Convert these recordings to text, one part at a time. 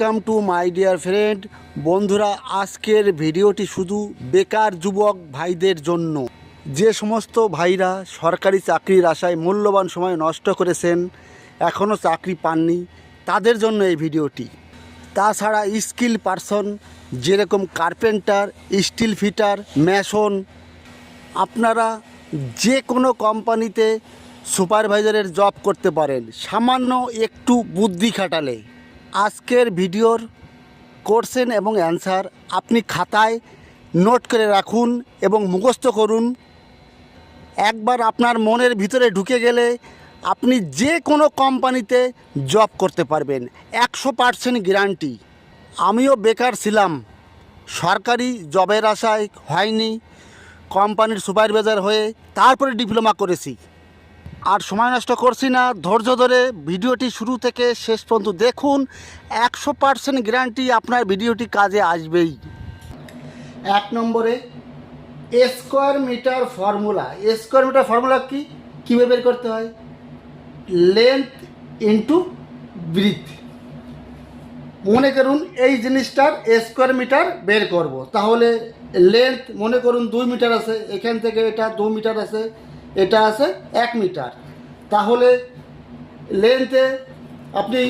Welcome to my dear friend. বন্ধুরা, আজকের ভিডিওটি শুধু বেকার যুবক ভাইদের জন্য। যে সমস্ত ভাইরা সরকারি চাকরির আশায় মূল্যবান সময় নষ্ট করেছেন এখনও চাকরি পাননি, তাদের জন্য এই ভিডিওটি। তাছাড়া স্কিল পারসন, যেরকম কার্পেন্টার, স্টিল ফিটার ম্যাশন আপনারা যে কোনো কোম্পানিতে সুপারভাইজারের জব করতে পারেন। সামান্য একটু বুদ্ধি খাটালে। আজকের ভিডিওর কোশ্চেন এবং অ্যান্সার আপনি খাতায় নোট করে রাখুন এবং মুখস্থ করুন। একবার আপনার মনের ভিতরে ঢুকে গেলে আপনি যে কোনো কোম্পানিতে জব করতে পারবেন, একশো পার্সেন্ট গ্যারান্টি। আমিও বেকার ছিলাম, সরকারি জবের আশায় হয়নি, কোম্পানির সুপারভাইজার হয়ে তারপরে ডিপ্লোমা করেছি। আর সময় নষ্ট করছি না, ধৈর্য ধরে ভিডিওটি শুরু থেকে শেষ পর্যন্ত দেখুন। একশো পার্সেন্ট গ্যারান্টি আপনার ভিডিওটি কাজে আসবেই। এক নম্বরে square metre formula square metre formula কি? কীভাবে বের করতে হয়? লেন্থ ইন্টু ব্রিথ মনে করুন এই জিনিসটার স্কোয়ার মিটার বের করব। তাহলে লেন্থ মনে করুন দুই মিটার আছে, এখান থেকে এটা দু মিটার আছে এটা আছে এক মিটার। তাহলে লেন্থে আপনি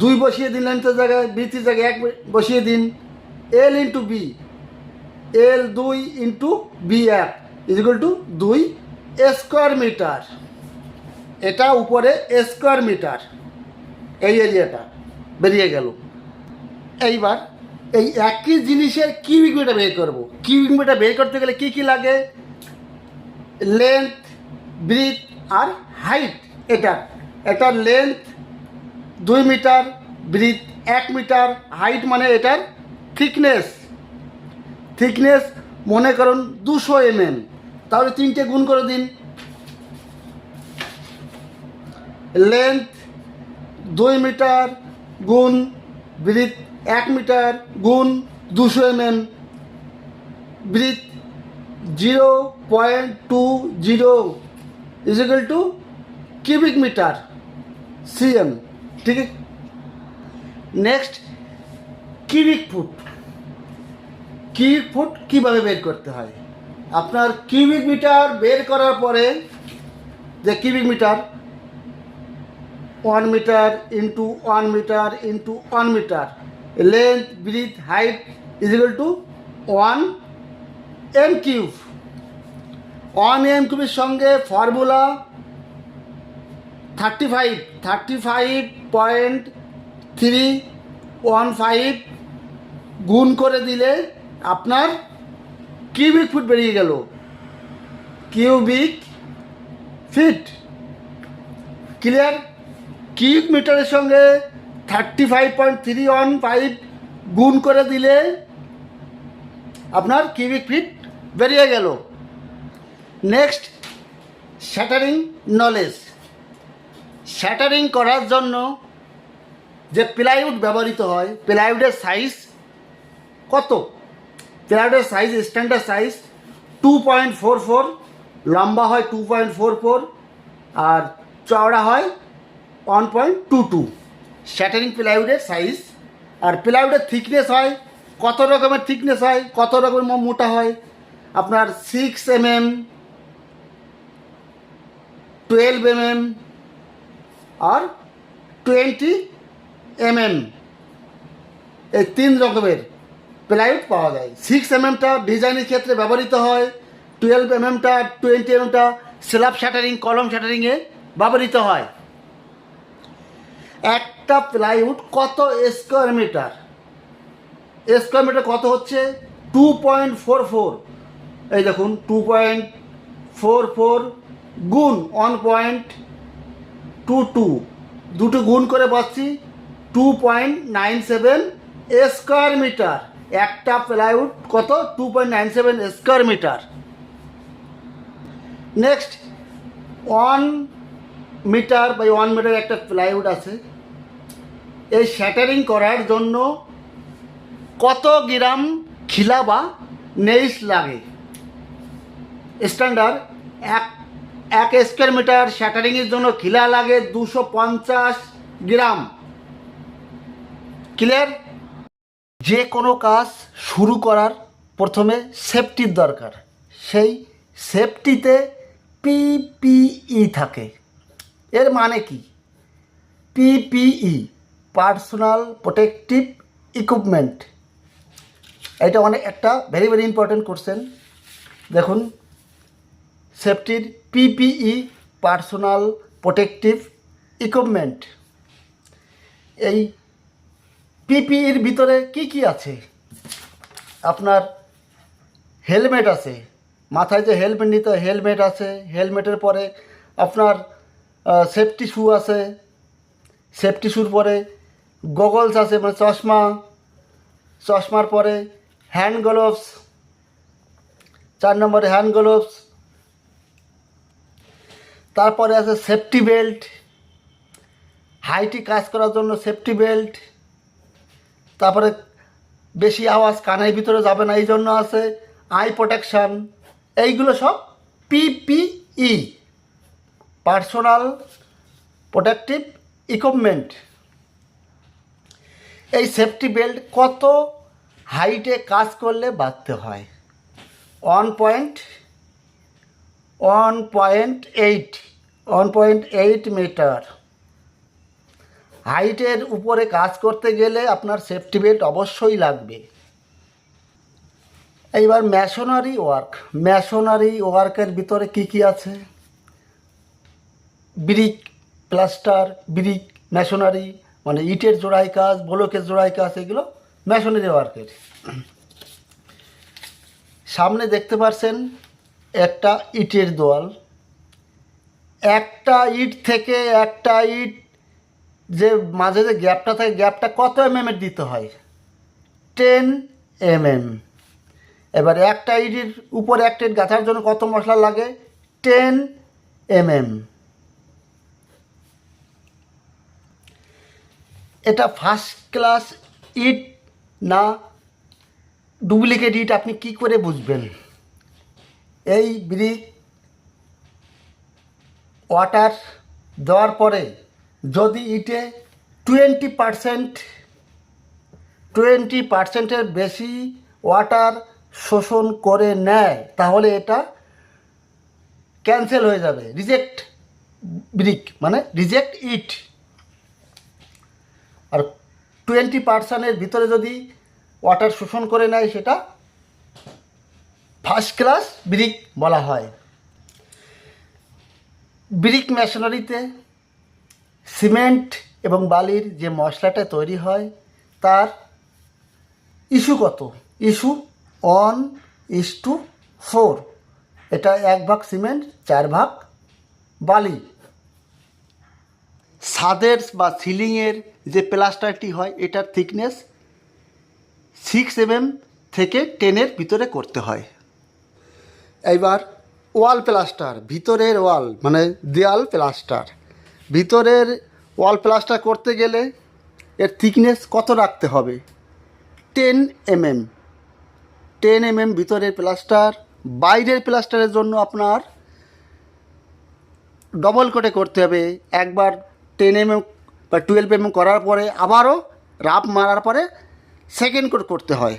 দুই বসিয়ে দিন লেন্থের জায়গায় বৃত্তির জায়গায় এক বসিয়ে দিন। এল ইন্টু বি এল দুই ইন্টু বি এক ইজিক্যাল টু দুই স্কোয়ার মিটার এটা উপরে স্কোয়ার মিটার এই এরিয়াটা বেরিয়ে গেল। এইবার এই একই জিনিসের কিউবিক মিটার বের করব। কিউবিক মিটার বের করতে গেলে কি কি লাগে? লেন্থ ব্রিথ আর হাইট এটা এটার লেন্থ দুই মিটার ব্রিথ এক মিটার হাইট মানে এটার থিকনেস থিকনেস মনে করুন দুশো এমএম তাহলে তিনটে গুণ করে দিন। লেন্থ দুই মিটার গুণ ব্রিথ এক মিটার গুণ দুশো M MM. Breadth zero point two zero equal to cubic metre CM ঠিক আছে? Next cubic foot cubic foot কীভাবে বের করতে হয়? আপনার কিউবিক মিটার বের করার পরে, যে cubic metre one metre into one metre into one metre length breadth height equal to one M cube one M কিউবের সঙ্গে formula thirty five thirty five point three one five গুণ করে দিলে আপনার কিউবিক ফুট বেরিয়ে গেল। Cubic feet clear cubic মিটারের সঙ্গে thirty five point three one five গুণ করে দিলে আপনার কিউবিক ফিট বেরিয়ে গেল। নেক্সট শ্যাটারিং নলেজ শ্যাটারিং করার জন্য যে প্লাইউড ব্যবহৃত হয় প্লাইউডের সাইজ কত? প্লাইউডের size standard size two point four four লম্বা হয় টু পয়েন্ট ফোর ফোর আর চওড়া হয় one point two two shuttering প্লাইউডের size আর প্লাইউডের থিকনেস হয়, কত রকমের থিকনেস হয়, কত রকমের মোটা হয়, আপনার six M M twelve M M আর টোয়েন্টি এম এম এই তিন রকমের প্লাইউড পাওয়া যায়। সিক্স এম এমটা ডিজাইনের ক্ষেত্রে ব্যবহৃত হয় টুয়েলভ এম এমটা টোয়েন্টি এম এমটা স্ল্যাব শাটারিং কলম শাটারিংয়ে ব্যবহৃত হয়। একটা প্লাইউড কত স্কোয়ার মিটার? স্কোয়ার মিটার কত হচ্ছে? টু পয়েন্ট ফোর ফোর এই দেখুন টু পয়েন্ট ফোর ফোর গুণ ওয়ান পয়েন্ট টু টু দুটো গুণ করে পাচ্ছি two point nine seven square metre একটা প্লাইউড কত? Two point nine seven square metre next one metre বা ওয়ান মিটার একটা প্লাইউড আছে। এই শ্যাটারিং করার জন্য কত গ্রাম খিলা বা নেইস লাগে? স্ট্যান্ডার্ড এক এক স্কোয়ার মিটার শ্যাটারিংয়ের জন্য খিলা লাগে দুশো পঞ্চাশ গ্রাম। ক্লিয়ার যে কোনো কাজ শুরু করার প্রথমে সেফটির দরকার। সেই সেফটিতে পিপিই থাকে। এর মানে কি? পিপিই পার্সোনাল প্রোটেকটিভ ইকুইপমেন্ট এটা অনেক একটা ভেরি ভেরি ইম্পর্টেন্ট কোশ্চেন দেখুন সেফটির পিপিই পার্সোনাল প্রোটেকটিভ ইকুইপমেন্ট এই পিপিইর ভিতরে কি কি আছে? আপনার হেলমেট আছে। মাথায় যে হেলমেট নিতে হেলমেট আছে। হেলমেটের পরে আপনার সেফটি শু আছে সেফটি শুর পরে গগলস আছে মানে চশমা, চশমার পরে হ্যান্ড গ্লোভস চার নম্বরে হ্যান্ড গ্লোভস তারপরে আছে সেফটি বেল্ট হাইটি কাজ করার জন্য সেফটি বেল্ট তারপরে বেশি আওয়াজ কানের ভিতরে যাবে না এই জন্য আছে আই প্রোটেকশন এইগুলো সব পিপিই পার্সোনাল প্রোটেকটিভ ইকুইপমেন্ট। এই সেফটি বেল্ট কত হাইটে কাজ করলে বাঁধতে হয়? One point one point eight, one point eight metre. হাইটের উপরে কাজ করতে গেলে আপনার সেফটি বেল্ট অবশ্যই লাগবে। এইবার ম্যাশনারি ওয়ার্ক। ম্যাশনারি ওয়ার্কের ভিতরে কি কি আছে? ব্রিক প্লাস্টার, ব্রিক ম্যাশনারি মানে ইটের জোড়াই কাজ, ব্লকের জোড়াই কাজ, এগুলো ম্যাশনারি ওয়ার্কের। সামনে দেখতে পাচ্ছেন একটা ইটের দোয়াল। একটা ইট থেকে একটা ইট যে মাঝে যে গ্যাপটা থাকে, গ্যাপটা কত এম এর দিতে হয়? টেন এম এম এবার একটা ইটের উপরে একটা ইট গাঁথার জন্য কত মশলা লাগে? টেন এম এম এটা ফার্স্ট ক্লাস ইট না ডুপ্লিকেট ইট আপনি কি করে বুঝবেন? এই ব্রিক ওয়াটার দেওয়ার পরে যদি ইটে টোয়েন্টি পারসেন্ট টোয়েন্টি পারসেন্টের বেশি ওয়াটার শোষণ করে নেয়, তাহলে এটা ক্যান্সেল হয়ে যাবে। রিজেক্ট ব্রিক মানে রিজেক্ট ইট আর টোয়েন্টি পার্সেন্টের ভিতরে যদি ওয়াটার শোষণ করে নেয়, সেটা ফার্স্ট ক্লাস ব্রিক বলা হয়। ব্রিক মেশিনারিতে সিমেন্ট এবং বালির যে মশলাটা তৈরি হয়, তার ইস্যু কত? Issue on is to four এটা এক ভাগ সিমেন্ট চার ভাগ বালি। ছাদের বা সিলিংয়ের যে প্লাস্টারটি হয়, এটার থিকনেস সিক্স এমএম থেকে টেনের ভিতরে করতে হয়। এইবার ওয়াল প্লাস্টার ভিতরের ওয়াল মানে দেয়াল প্লাস্টার ভিতরের ওয়াল প্লাস্টার করতে গেলে এর থিকনেস কত রাখতে হবে? টেন এমএম টেন এমএম ভিতরের প্লাস্টার বাইরের প্লাস্টারের জন্য আপনার ডবল কোটে করতে হবে। একবার টেন এমএম বা টুয়েলভ এমএম করার পরে আবারও রাপ মারার পরে সেকেন্ড কোট করতে হয়।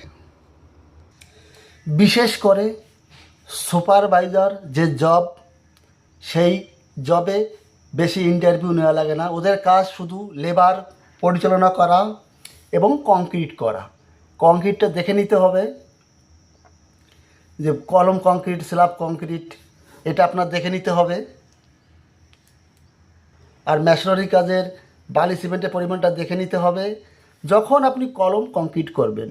বিশেষ করে সুপারভাইজার যে জব সেই জবে বেশি ইন্টারভিউ নেওয়া লাগে না। ওদের কাজ শুধু লেবার পরিচালনা করা এবং কংক্রিট করা। কংক্রিটটা দেখে নিতে হবে যে কলম কংক্রিট স্ল্যাব কংক্রিট এটা আপনার দেখে নিতে হবে। আর ম্যাশনারি কাজের বালি সিমেন্টের পরিমাণটা দেখে নিতে হবে। যখন আপনি কলম কংক্রিট করবেন,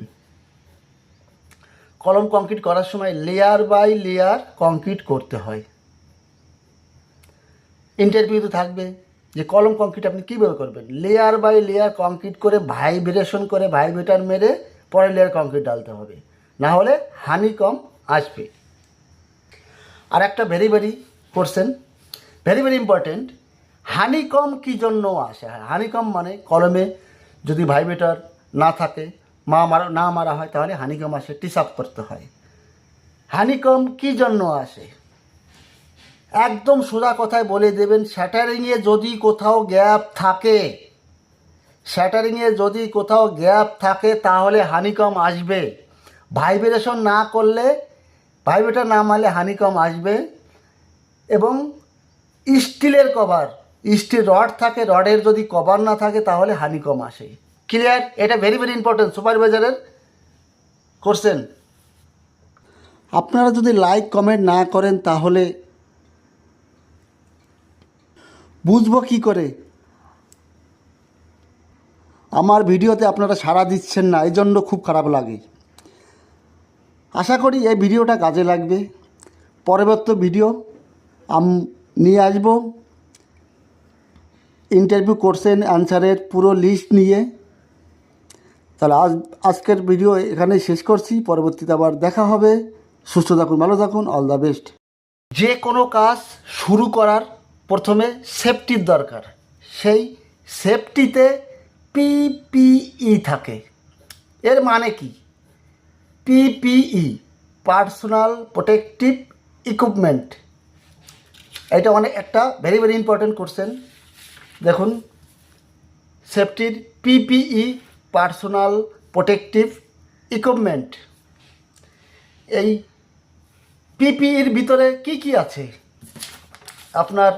কলম কংক্রিট করার সময় লেয়ার বাই লেয়ার কংক্রিট করতে হয়। ইন্টারভিউ তো থাকবে যে কলম কংক্রিট আপনি কীভাবে করবেন? লেয়ার বাই লেয়ার কংক্রিট করে ভাইব্রেশন করে ভাইব্রেটার মেরে পরে লেয়ার কংক্রিট ডালতে হবে। না হলে হানি কম আসবে। আর একটা very very question very very important honeycomb কী জন্য আসে? হানিকম মানে কলমে যদি ভাইবেটার না থাকে, মা মারা, না মারা হয়, তাহলে হানিকম আসে টিসাপ করতে হয়। হানিকম কী জন্য আসে? একদম সোজা কথায় বলে দেবেন, শ্যাটারিংয়ে যদি কোথাও গ্যাপ থাকে, শ্যাটারিংয়ে যদি কোথাও গ্যাপ থাকে, তাহলে হানিকম আসবে। ভাইব্রেশন না করলে, ভাইব্রেটার না মারলে হানিকম আসবে এবং স্টিলের কভার স্টিল রড থাকে, রডের যদি কভার না থাকে, তাহলে হানি কম আসে। ক্লিয়ার এটা ভেরি ভেরি ইম্পর্টেন্ট সুপারভাইজারের করছেন আপনারা যদি লাইক কমেন্ট না করেন, তাহলে বুঝব কি করে? আমার ভিডিওতে আপনারা সাড়া দিচ্ছেন না এই জন্য খুব খারাপ লাগে। আশা করি এই ভিডিওটা কাজে লাগবে। পরবর্তী ভিডিও আম নিয়ে আসব। ইন্টারভিউ কোশ্চেন অ্যান্সারের পুরো লিস্ট নিয়ে। তাহলে আজ, আজকের ভিডিও এখানে শেষ করছি। পরবর্তীতে আবার দেখা হবে। সুস্থ থাকুন, ভালো থাকুন। অল দ্য বেস্ট যে কোনো কাজ শুরু করার প্রথমে সেফটির দরকার। সেই সেফটিতে পিপিই থাকে। এর মানে কি? পিপিই পার্সোনাল প্রোটেকটিভ ইকুইপমেন্ট এটা অনেক, একটা ভেরি ভেরি ইম্পর্টেন্ট কোশ্চেন দেখুন সেফটির পিপিই পার্সোনাল প্রোটেকটিভ ইকুইপমেন্ট এই পিপিইর ভিতরে কি কি আছে? আপনার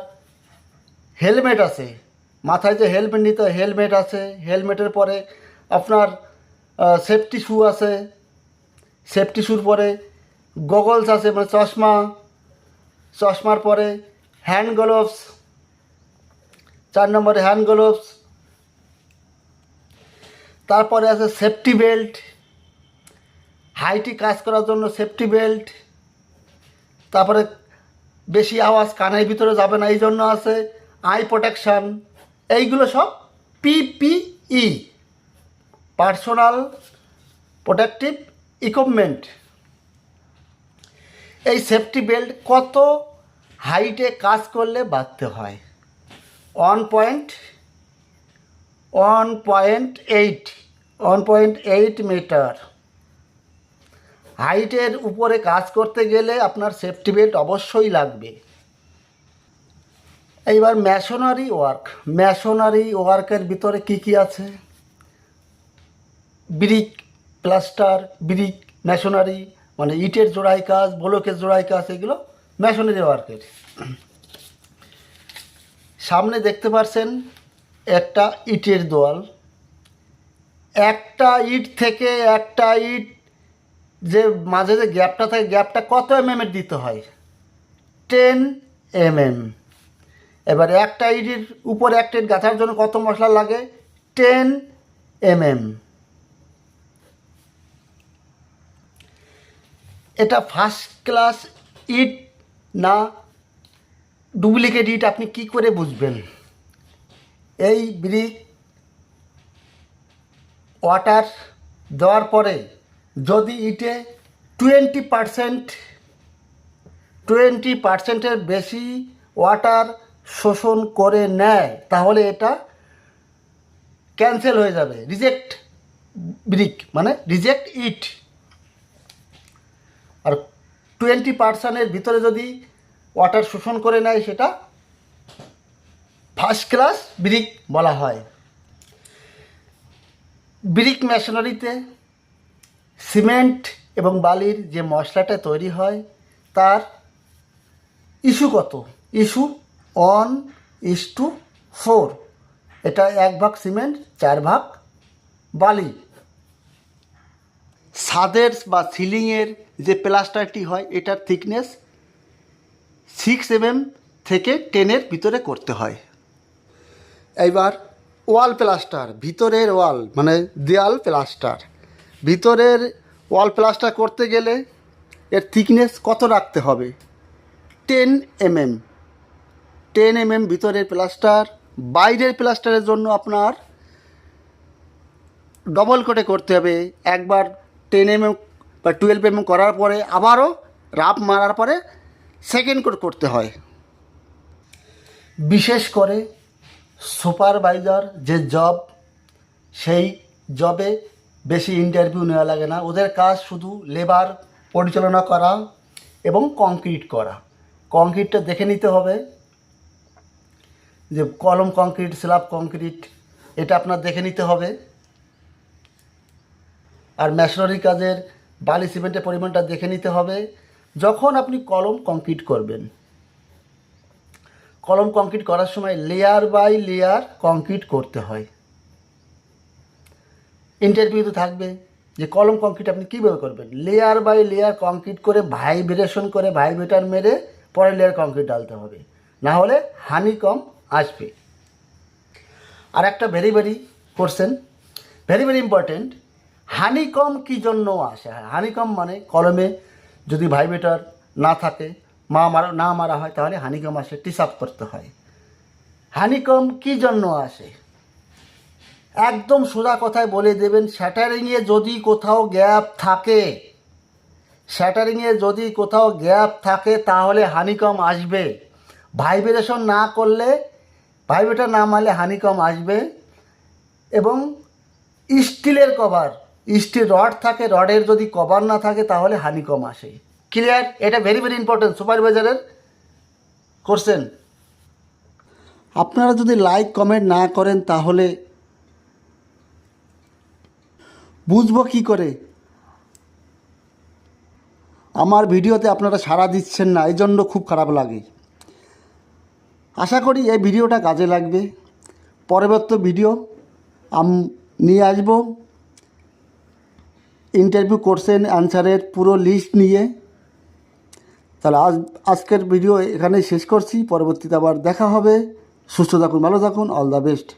হেলমেট আছে, মাথায় যে হেলমেট নিতে হেলমেট আছে হেলমেটের পরে আপনার সেফটি শু আছে সেফটি শুর পরে গগলস আছে মানে চশমা, চশমার পরে হ্যান্ড গ্লোভস চার নম্বরে হ্যান্ড গ্লোভস। তারপরে আছে সেফটি বেল্ট। হাইটি কাজ করার জন্য সেফটি বেল্ট। তারপরে বেশি আওয়াজ কানের ভিতরে যাবে না এই জন্য আছে আই প্রোটেকশান। এইগুলো সব পিপিই পার্সোনাল প্রোটেকটিভ ইকুইপমেন্ট। এই সেফটি বেল্ট কত হাইটে কাজ করলে বাঁধতে হয়? One point one point eight one point eight metre হাইটের উপরে কাজ করতে গেলে আপনার সেফটি বেল্ট অবশ্যই লাগবে। এইবার ম্যাশনারি ওয়ার্ক ম্যাশনারি ওয়ার্কের ভিতরে কি কি আছে? ব্রিক প্লাস্টার ব্রিক ম্যাশনারি মানে ইটের জোড়াই কাজ, ব্লকের জোড়াই কাজ, এগুলো ম্যাশনারি ওয়ার্কের সামনে দেখতে পাচ্ছেন একটা ইটের দোয়াল। একটা ইট থেকে একটা ইট যে মাঝে যে গ্যাপটা থাকে, গ্যাপটা কত এম এর দিতে হয়? টেন এম এম এবার একটা ইটের উপর একটা ইট গাঁথার জন্য কত মশলা লাগে? টেন এম এম এটা ফার্স্ট ক্লাস ইট না ডুপ্লিকেট ইট আপনি কি করে বুঝবেন? এই ব্রিক ওয়াটার দেওয়ার পরে যদি ইটে টোয়েন্টি পারসেন্ট টোয়েন্টি পারসেন্টের বেশি ওয়াটার শোষণ করে নেয়, তাহলে এটা ক্যান্সেল হয়ে যাবে। রিজেক্ট ব্রিক মানে রিজেক্ট ইট আর টোয়েন্টি পার্সেন্টের ভিতরে যদি ওয়াটার শোষণ করে নেয়, সেটা ফার্স্ট ক্লাস ব্রিক বলা হয়। ব্রিক মেশিনারিতে সিমেন্ট এবং বালির যে মশলাটা তৈরি হয়, তার ইস্যু কত? Issue on is to four এটা এক ভাগ সিমেন্ট চার ভাগ বালি। ছাদের বা সিলিংয়ের যে প্লাস্টারটি হয়, এটার থিকনেস সিক্স এমএম থেকে টেনের ভিতরে করতে হয়। এইবার ওয়াল প্লাস্টার ভিতরের ওয়াল মানে দেয়াল প্লাস্টার ভিতরের ওয়াল প্লাস্টার করতে গেলে এর থিকনেস কত রাখতে হবে? টেন এমএম টেন এমএম ভিতরের প্লাস্টার বাইরের প্লাস্টারের জন্য আপনার ডবল কোটে করতে হবে। একবার টেন এমএম বা টুয়েলভ এমএম করার পরে আবারও রাপ মারার পরে সেকেন্ড কোট করতে হয়। বিশেষ করে সুপারভাইজার যে জব, সেই জবে বেশি ইন্টারভিউ নেওয়া লাগে না। ওদের কাজ শুধু লেবার পরিচালনা করা এবং কংক্রিট করা। কংক্রিটটা দেখে নিতে হবে যে কলম কংক্রিট স্ল্যাব কংক্রিট এটা আপনার দেখে নিতে হবে। আর ম্যাশনারি কাজের বালি সিমেন্টের পরিমাণটা দেখে নিতে হবে। যখন আপনি কলম কংক্রিট করবেন, কলম কংক্রিট করার সময় লেয়ার বাই লেয়ার কংক্রিট করতে হয়। ইন্টারভিউ তো থাকবে যে কলম কংক্রিট আপনি কীভাবে করবেন? লেয়ার বাই লেয়ার কংক্রিট করে ভাইব্রেশন করে ভাইব্রেটার মেরে পরে লেয়ার কংক্রিট ডালতে হবে। না হলে হানি কম আসবে। আর একটা very very question very very important honeycomb কী জন্য আসে? হানিকম মানে কলমে যদি ভাইবেটার না থাকে, মা মারা, না মারা হয়, তাহলে হানিকম আসে টিস আপ করতে হয়। হানিকম কী জন্য আসে? একদম সোজা কথায় বলে দেবেন, শ্যাটারিংয়ে যদি কোথাও গ্যাপ থাকে, শ্যাটারিংয়ে যদি কোথাও গ্যাপ থাকে, তাহলে হানিকম আসবে। ভাইব্রেশন না করলে, ভাইব্রেটার না মারলে হানিকম আসবে এবং স্টিলের কভার স্টিল রড থাকে, রডের যদি কভার না থাকে, তাহলে হানিকম আসে। ক্লিয়ার এটা ভেরি ভেরি ইম্পর্টেন্ট সুপারভাইজারের করছেন আপনারা যদি লাইক কমেন্ট না করেন, তাহলে বুঝব কি করে? আমার ভিডিওতে আপনারা সাড়া দিচ্ছেন না এই জন্য খুব খারাপ লাগে। আশা করি এই ভিডিওটা কাজে লাগবে। পরবর্তী ভিডিও আম নিয়ে আসব। ইন্টারভিউ কোর্সেন অ্যান্সারের পুরো লিস্ট নিয়ে। তাহলে আজ, আজকের ভিডিও এখানেই শেষ করছি। পরবর্তীতে আবার দেখা হবে। সুস্থ থাকুন, ভালো থাকুন। All the best